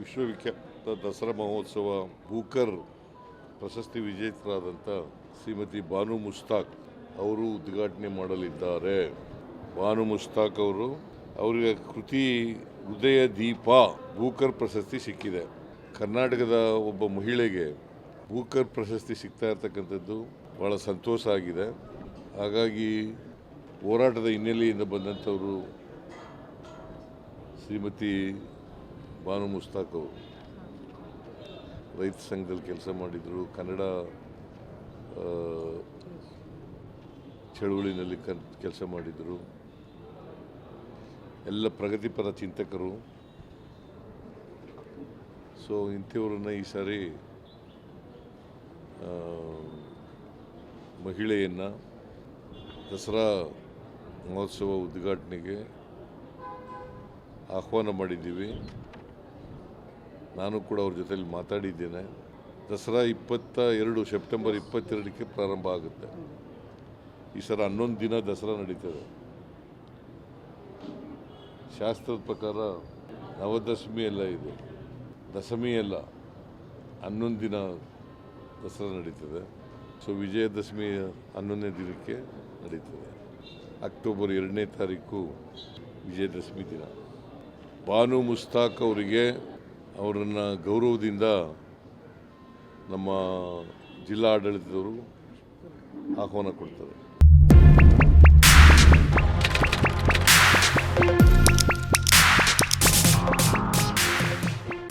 ವಿಶ್ವವಿಖ್ಯಾತ ದಸರಾ ಮಹೋತ್ಸವ ಭೂಕರ್ ಪ್ರಶಸ್ತಿ ವಿಜೇತರಾದಂಥ ಶ್ರೀಮತಿ ಬಾನು ಮುಸ್ತಾಕ್ ಅವರು ಉದ್ಘಾಟನೆ ಮಾಡಲಿದ್ದಾರೆ. ಬಾನು ಮುಸ್ತಾಕ್ ಅವರು, ಅವರಿಗೆ ಕೃತಿ ಹೃದಯ ದೀಪ ಭೂಕರ್ ಪ್ರಶಸ್ತಿ ಸಿಕ್ಕಿದೆ. ಕರ್ನಾಟಕದ ಒಬ್ಬ ಮಹಿಳೆಗೆ ಭೂಕರ್ ಪ್ರಶಸ್ತಿ ಸಿಗ್ತಾ ಇರ್ತಕ್ಕಂಥದ್ದು ಭಾಳ ಸಂತೋಷ ಆಗಿದೆ. ಹಾಗಾಗಿ ಹೋರಾಟದ ಹಿನ್ನೆಲೆಯಿಂದ ಬಂದಂಥವರು ಶ್ರೀಮತಿ ಬಾನು ಮುಸ್ತಾಕ್ ಅವರು. ರೈತ ಸಂಘದಲ್ಲಿ ಕೆಲಸ ಮಾಡಿದರು. ಕನ್ನಡ ಚಳುವಳಿನಲ್ಲಿ ಕೆಲಸ ಮಾಡಿದರು. ಎಲ್ಲ ಪ್ರಗತಿಪರ ಚಿಂತಕರು. ಸೊ, ಇಂಥವ್ರನ್ನ ಈ ಸಾರಿ ಮಹಿಳೆಯನ್ನು ದಸರಾ ಮಹೋತ್ಸವ ಉದ್ಘಾಟನೆಗೆ ಆಹ್ವಾನ ಮಾಡಿದ್ದೀವಿ. ನಾನು ಕೂಡ ಅವ್ರ ಜೊತೆಲಿ ಮಾತಾಡಿದ್ದೇನೆ. ದಸರಾ ಇಪ್ಪತ್ತ ಎರಡು, ಸೆಪ್ಟೆಂಬರ್ ಇಪ್ಪತ್ತೆರಡಕ್ಕೆ ಪ್ರಾರಂಭ ಆಗುತ್ತೆ. ಈ ಸಲ ಹನ್ನೊಂದು ದಿನ ದಸರಾ ನಡೀತದೆ. ಶಾಸ್ತ್ರದ ಪ್ರಕಾರ ನವದಶಮಿ ಎಲ್ಲ ಇದೆ. ದಶಮಿ ಎಲ್ಲ ಹನ್ನೊಂದು ದಿನ ದಸರಾ ನಡೀತದೆ. ಸೊ ವಿಜಯದಶಮಿ ಹನ್ನೊಂದನೇ ದಿನಕ್ಕೆ ನಡೀತದೆ. ಅಕ್ಟೋಬರ್ ಎರಡನೇ ತಾರೀಕು ವಿಜಯದಶಮಿ ದಿನ. ಬಾನು ಮುಸ್ತಾಕ್ ಅವರಿಗೆ ಅವರನ್ನು ಗೌರವದಿಂದ ನಮ್ಮ ಜಿಲ್ಲಾ ಆಡಳಿತದವರು ಆಹ್ವಾನ ಕೊಡ್ತಾರೆ.